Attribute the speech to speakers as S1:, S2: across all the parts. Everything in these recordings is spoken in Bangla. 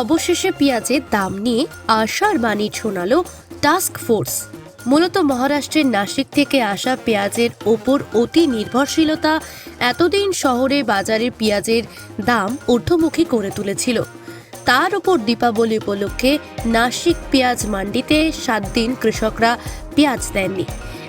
S1: অবশেষে পেঁয়াজের দাম নিয়ে আশার বাণী শোনালো টাস্ক ফোর্স মূলত মহারাষ্ট্রের নাসিক থেকে আসা পেঁয়াজের ওপর অতি নির্ভরশীলতা এতদিন শহরে বাজারে পেঁয়াজের দাম ঊর্ধ্বমুখী করে তুলেছিল। তার উপর দীপাবলি উপলক্ষে নাসিক পেঁয়াজ মান্ডিতে সাত দিন কৃষকরা পেঁয়াজ দেননি।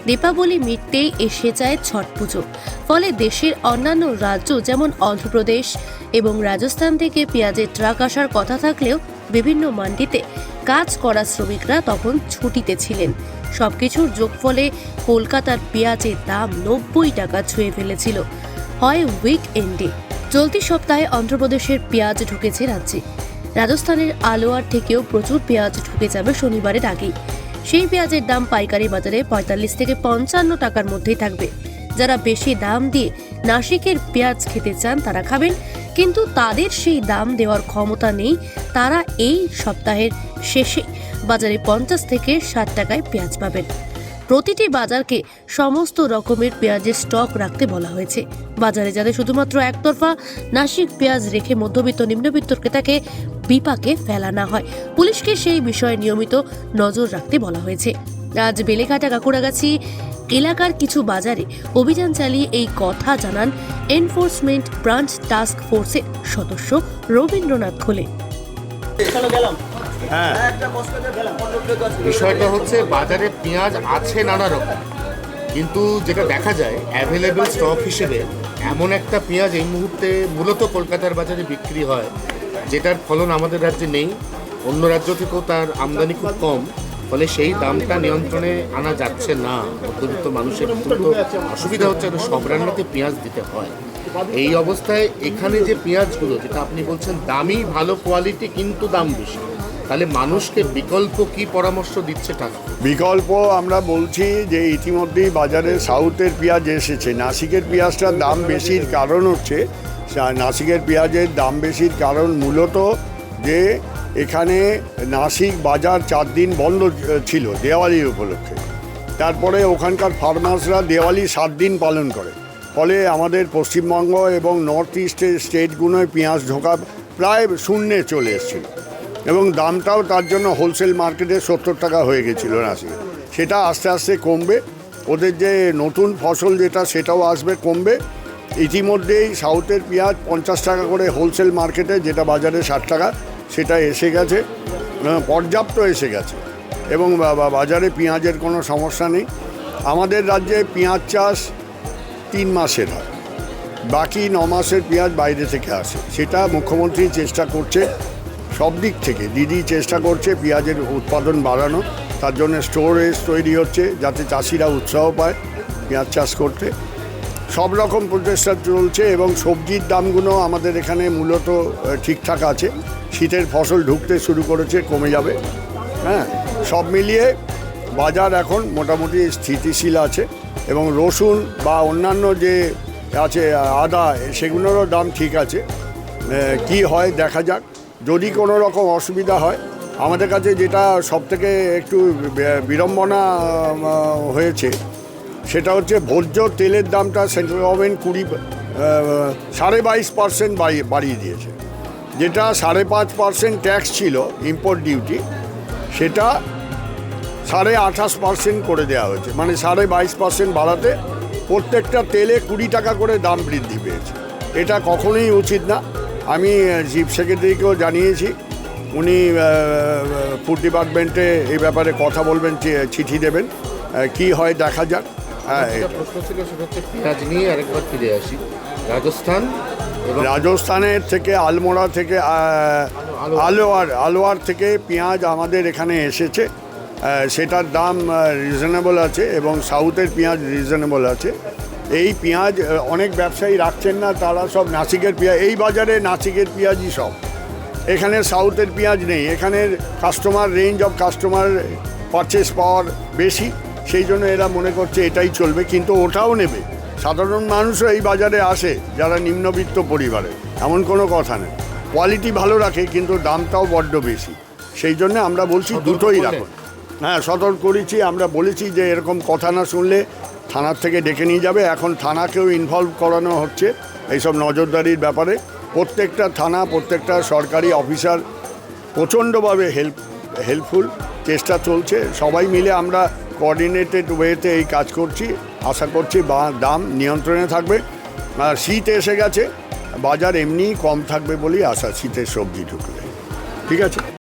S1: দীপাবলি মিটতেই এসে যায় ছট পুজো। ফলে দেশের অন্যান্য রাজ্য যেমন অন্ধ্রপ্রদেশ এবং রাজস্থান থেকে পেঁয়াজের ট্রাক আসার কথা থাকলেও বিভিন্ন মান্ডিতে কাজ করা শ্রমিকরা তখন ছুটিতে ছিলেন। সবকিছুর যোগফলে কলকাতার পেঁয়াজের দাম নব্বই টাকা ছুঁয়ে ফেলেছিল। হয় উইক এন্ডে চলতি সপ্তাহে অন্ধ্রপ্রদেশের পেঁয়াজ ঢুকেছে রাজ্যে। রাজস্থানের আলোয়ার থেকেও প্রচুর পেঁয়াজ ঢুকে যাবে শনিবারের আগেই। সেই পেঁয়াজের দাম পাইকারি বাজারে পঁয়তাল্লিশ থেকে পঞ্চান্ন টাকার মধ্যেই থাকবে। যারা বেশি দাম দিয়ে নাসিকের পেঁয়াজ খেতে চান তারা খাবেন কিন্তু তাদের সেই দাম দেওয়ার ক্ষমতা নেই। তারা এই সপ্তাহের শেষে বাজারে পঞ্চাশ থেকে ষাট টাকায় পেঁয়াজ পাবেন। প্রতিটি বাজারকে সমস্ত রকমের পেঁয়াজের স্টক রাখতে বলা হয়েছে। বাজারে যাতে শুধুমাত্র একতরফা নাসিক পেঁয়াজ রেখে মধ্যবিত্ত, নিম্নবিত্ত ক্রেতাকে বিপাকে ফেলা না হয়, পুলিশকে সেই বিষয়ে নিয়মিত নজর রাখতে বলা হয়েছে। আজ বেলেঘাটা কাকুরাগাছি এলাকার কিছু বাজারে অভিযান চালিয়ে এই কথা জানান এনফোর্সমেন্ট ব্রাঞ্চ টাস্ক ফোর্সের সদস্য রবীন্দ্রনাথ খোলে।
S2: হ্যাঁ। বিষয়টা হচ্ছে বাজারে পেঁয়াজ আছে নানা রকম কিন্তু যেটা দেখা যায় অ্যাভেলেবেল স্টক হিসেবে এমন একটা পেঁয়াজ এই মুহূর্তে মূলত কলকাতার বাজারে বিক্রি হয় যেটার ফলন আমাদের রাজ্যে নেই অন্য রাজ্য থেকেও তার আমদানি খুব কম। ফলে সেই দামটা নিয়ন্ত্রণে আনা যাচ্ছে না। মধ্যবিত্ত মানুষের অত্যন্ত অসুবিধা হচ্ছে যে সব রান্নাতে পেঁয়াজ দিতে হয়। এই অবস্থায় এখানে যে পেঁয়াজগুলো, যেটা আপনি বলছেন দামি ভালো কোয়ালিটি কিন্তু দাম বেশি। তাহলে মানুষকে বিকল্প কি পরামর্শ দিচ্ছে টাকা
S3: বিকল্প আমরা বলছি যে ইতিমধ্যেই বাজারে সাউথের পেঁয়াজ এসেছে। নাসিকের পেঁয়াজটার দাম বেশির কারণ হচ্ছে নাসিকের পেঁয়াজের দাম বেশির কারণ মূলত যে এখানে নাসিক বাজার চার দিন বন্ধ ছিল দেওয়ালির উপলক্ষে। তারপরে ওখানকার ফার্মার্সরা দেওয়ালি সাত দিন পালন করে। ফলে আমাদের পশ্চিমবঙ্গ এবং নর্থ ইস্টের স্টেটগুলোয় পেঁয়াজ ঢোকা প্রায় শূন্যে চলে এসেছিল। এবং দামটাও তার জন্য হোলসেল মার্কেটে সত্তর টাকা হয়ে গেছিল নাসিকে। সেটা আস্তে আস্তে কমবে। ওদের যে নতুন ফসল যেটা, সেটাও আসবে, কমবে। ইতিমধ্যেই সাউথের পেঁয়াজ পঞ্চাশ টাকা করে হোলসেল মার্কেটে যেটা বাজারে ষাট টাকা। সেটা এসে গেছে পর্যাপ্ত এসে গেছে। এবং বাজারে পেঁয়াজের কোনো সমস্যা নেই। আমাদের রাজ্যে পেঁয়াজ চাষ তিন মাসের হয়। বাকি ন মাসের পেঁয়াজ বাইরে থেকে আসে। সেটা মুখ্যমন্ত্রী চেষ্টা করছে সব দিক থেকে। দিদি চেষ্টা করছে পেঁয়াজের উৎপাদন বাড়ানো। তার জন্য স্টোরেজ তৈরি হচ্ছে যাতে চাষিরা উৎসাহ পায় পেঁয়াজ চাষ করতে। সব রকম প্রচেষ্টা চলছে এবং সবজির দামগুলো আমাদের এখানে মূলত ঠিকঠাক আছে। শীতের ফসল ঢুকতে শুরু করেছে, কমে যাবে। হ্যাঁ সব মিলিয়ে বাজার এখন মোটামুটি স্থিতিশীল আছে এবং রসুন বা অন্যান্য যে আছে, আদা, সেগুলোরও দাম ঠিক আছে। কি হয় দেখা যাক। যদি কোনো রকম অসুবিধা হয়, আমাদের কাছে যেটা সবথেকে একটু বিড়ম্বনা হয়েছে, সেটা হচ্ছে ভোজ্য তেলের দামটা সেন্ট্রাল গভর্নমেন্ট কুড়ি সাড়ে বাইশ পার্সেন্ট বাড়িয়ে দিয়েছে। যেটা সাড়ে পাঁচ পার্সেন্ট ট্যাক্স ছিল ইম্পোর্ট ডিউটি সেটা সাড়ে আঠাশ পার্সেন্ট করে দেওয়া হয়েছে। মানে সাড়ে বাইশ পার্সেন্ট বাড়াতে প্রত্যেকটা তেলে কুড়ি টাকা করে দাম বৃদ্ধি পেয়েছে। এটা কখনোই উচিত না। আমি চিফ সেক্রেটারিকেও জানিয়েছি। উনি ফুড ডিপার্টমেন্টে এই ব্যাপারে কথা বলবেন চিঠি দেবেন। কি হয় দেখা যাক। হ্যাঁ
S2: প্রশ্ন ছিল সেটা হচ্ছে পেঁয়াজ নিয়ে আরেকবার ফিরে আসি। রাজস্থান
S3: রাজস্থানের থেকে আলমোড়া থেকে আলোয়ার আলোয়ার থেকে পেঁয়াজ আমাদের এখানে এসেছে। সেটার দাম রিজনেবল আছে এবং সাউথের পেঁয়াজ রিজনেবল আছে। এই পেঁয়াজ অনেক ব্যবসায়ী রাখছেন না তারা সব নাসিকের পেঁয়াজ এই বাজারে নাসিকের পেঁয়াজই সব। এখানে সাউথের পেঁয়াজ নেই এখানের customer range of customer purchase power বেশি। সেই জন্য এরা মনে করছে এটাই চলবে কিন্তু ওটাও নেবে। সাধারণ মানুষও এই বাজারে আসে যারা নিম্নবিত্ত পরিবারে। এমন কোনো কথা নেই। কোয়ালিটি ভালো রাখে কিন্তু দামটাও বড্ড বেশি। সেই জন্য আমরা বলছি দুটোই রাখুন। হ্যাঁ সতর্ক করেছি আমরা বলেছি যে এরকম কথা না শুনলে থানার থেকে ডেকে নিয়ে যাবে। এখন থানাকেও ইনভলভ করানো হচ্ছে এইসব নজরদারির ব্যাপারে। প্রত্যেকটা থানা প্রত্যেকটা সরকারি অফিসার প্রচণ্ডভাবে হেল্প হেল্পফুল চেষ্টা চলছে। সবাই মিলে আমরা কোঅর্ডিনেটেড ওয়েতে এই কাজ করছি। আশা করছি বা দাম নিয়ন্ত্রণে থাকবে। আর শীত এসে গেছে। বাজার এমনিই কম থাকবে বলেই আশা, শীতের সবজি ঢুকলে ঠিক আছে?